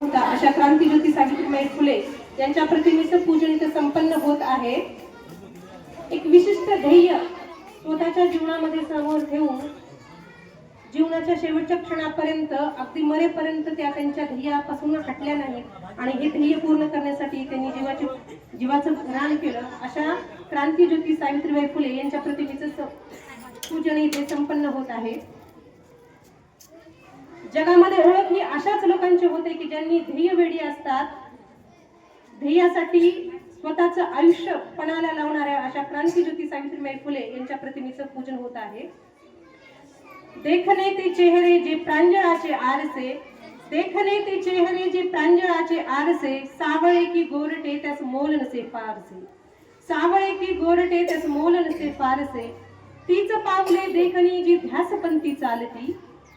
होता. अशा क्रांतिज्योती सावित्रीबाई फुले यांच्या प्रतिमेचं पूजन इथं संपन्न होत आहे. एक विशिष्ट ध्येय स्वतःच्या जीवनामध्ये समोर ठेवून जीवनाच्या शेवटच्या क्षणापर्यंत अगदी मरेपर्यंत त्या त्यांच्या ध्येयापासून हटल्या नाहीत. आणि हे ध्येय पूर्ण करण्यासाठी त्यांनी जीवाचे जीवाचं रान केलं. अशा क्रांतिज्योती सावित्रीबाई फुले यांच्या प्रतिमेचं पूजन इथे संपन्न होत आहे. जगामध्ये ओळख ही अशाच लोकांची होते की ज्यांनी ध्येय वेडी असतात. ध्येयासाठी स्वतःचं आयुष्य पणाला लावणाऱ्या अशा क्रांतीज्योती सावित्रीबाई फुले यांच्या प्रतिमेचं पूजन होत आहे. देखने ते चेहरे जे प्रांजळाचे आरसे देखने ते चेहरे जे प्रांजळाचे आरसे सावळे की गोरटे त्यास मोल नसे फारसे. सावळे की गोरटे त्यास मोल नसे फारसे. तीच पावले देखणी जी ध्यासपंथी चालती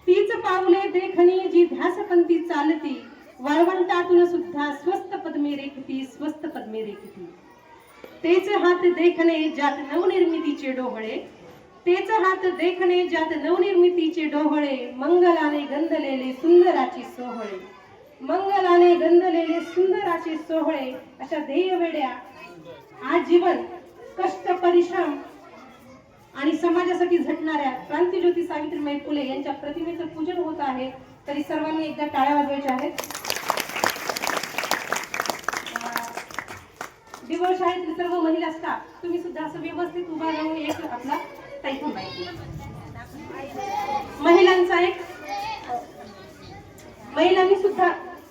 तीच पावले देखणी जी ध्यासपंथी चालती वळवंटातून सुद्धा स्वस्त पद्मे रेखती स्वस्त पद्मे रेखती. तेच हात देखणे ज्यात नवनिर्मितीचे डोहळे तेच हात देखणे ज्यात नवनिर्मितीचे डोहळे मंगलाने गंधलेले सुंदराची सोहळे. मंगलाने गंधलेले सुंदराचे सोहळे अशा ध्येय वेड्या आजीवन कष्ट परिश्रम समाजासाठी झटणाऱ्या क्रांतीज्योती सावित्रीबाई फुले यांच्या प्रतिमेचं पूजन होत आहे. तरी सर्वांनी एकदा टाळ्या वाजवायच्या आहेत. दिवस शाळेतील सर्व महिला स्टाफ तुम्ही सुद्धा असं व्यवस्थित उभा राहून एक आपला महिलांचा एक महिलांनी सुद्धा